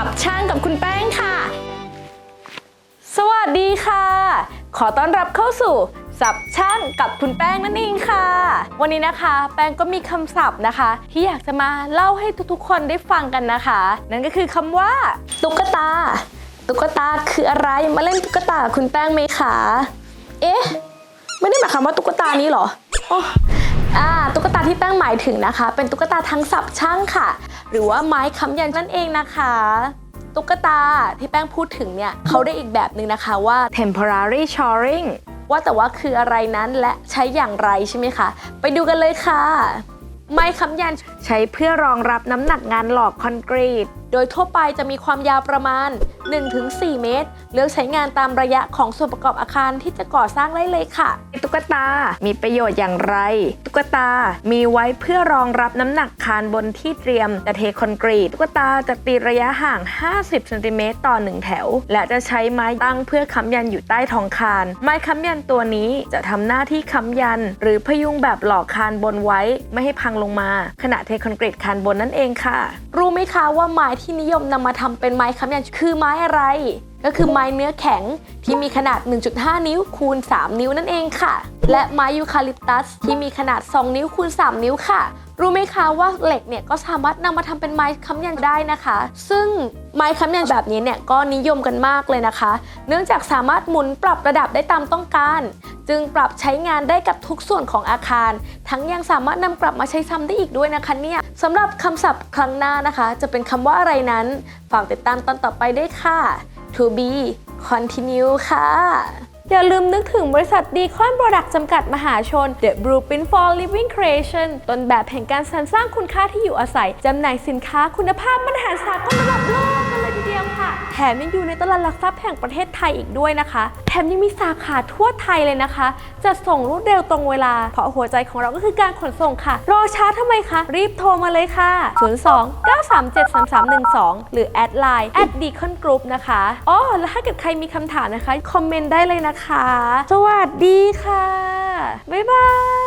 สับช่างกับคุณแป้งค่ะ สวัสดีค่ะ ขอต้อนรับเข้าสู่สับช่างกับคุณแป้งนั่นเองค่ะ วันนี้นะคะ แป้งก็มีคำศัพท์นะคะ ที่อยากจะมาเล่าให้ทุกๆ คนได้ฟังกันนะคะ นั่นก็คือคำว่า ตุ๊กตา ตุ๊กตาคืออะไรมาเล่นตุ๊กตาคุณแป้งไหมคะเอ๊ะไม่ได้หมายความว่าตุ๊กตานี้หรออ๋ออ่าตุ๊กตาที่แป้งหมายถึงนะคะ เป็นตุ๊กตาทั้งสับช่างค่ะ หรือว่าไม้ค้ำยันนั่นเองนะคะตุ๊กตาที่แป้งพูดถึงเนี่ยเขาได้อีกแบบหนึ่งนะคะว่า temporary shoring ว่าแต่ว่าคืออะไรนั้นและใช้อย่างไรใช่ไหมคะ ไปดูกันเลยค่ะ ไม้ค้ำยันใช้เพื่อรองรับน้ำหนักงานหลอกคอนกรีตโดยทั่วไปจะมีความยาวประมาณ 1-4 เมตร เลือกใช้งานตามระยะของส่วนประกอบอาคารที่จะก่อสร้างได้เลยค่ะ ตุ๊กตา มีประโยชน์อย่างไร ตุ๊กตา มีไว้เพื่อรองรับน้ำหนักคานบนที่เตรียมจะเทคอนกรีต ตุ๊กตาจะตีระยะห่าง 50เซนติเมตรต่อ 1 แถว และจะใช้ไม้ตั้งเพื่อค้ำยันอยู่ใต้ท้องคาน ไม้ค้ำยันตัวนี้จะทำหน้าที่ค้ำยัน หรือพยุงแบบหลอกคานบนไว้ไม่ให้พังลงมา ขณะเทคอนกรีตคานบนนั่นเองค่ะ รู้ไหมคะว่าไม้ที่นิยมนำมาทำเป็นไม้ค้ำยันคือไม้อะไร ก็คือไม้เนื้อแข็งที่มีขนาด 1.5 นิ้วคูณ 3 นิ้วนั่นเองค่ะ และไม้ยูคาลิปตัสที่มีขนาด 2 นิ้วคูณ 3 นิ้วค่ะ รู้ไหมคะว่าเหล็กเนี่ยก็สามารถนำมาทำเป็นไม้ค้ำยันได้นะคะ ซึ่งไม้ค้ำยันแบบนี้เนี่ยก็นิยมกันมากเลยนะคะ เนื่องจากสามารถหมุนปรับระดับได้ตามต้องการ จึงปรับใช้งานได้กับทุกส่วนของอาคาร ทั้งยังสามารถนำกลับมาใช้ซ้ำได้อีกด้วยนะคะเนี่ยสำหรับคำศัพท์ครั้งหน้านะคะ จะเป็นคำว่าอะไรนั้นฝากติดตามตอนต่อไปได้ค่ะ to be continue ค่ะ อย่าลืมนึกถึงบริษัทดีคอนโปรดักต์จำกัดมหาชน The Blueprint for Living Creation ต้นแบบแห่งการสรรสร้างคุณค่าที่อยู่อาศัย จำหน่ายสินค้าคุณภาพมาตรฐานสากลระดับโลกียวค่ะ แถมยังอยู่ในตลาดหลักทรัพย์แห่งประเทศไทยอีกด้วยนะคะ แถมยังมีสาขาทั่วไทยเลยนะคะ จะส่งรวดเร็วตรงเวลา เพราะหัวใจของเราก็คือการขนส่งค่ะ รอช้าทำไมคะ รีบโทรมาเลยค่ะ 02 937 3312 หรือแอดไลน์ at deacon group นะคะอ๋อแล้วถ้าเกิดใครมีคำถามนะคะ คอมเมนต์ได้เลยนะคะ สวัสดีค่ะ บ๊ายบาย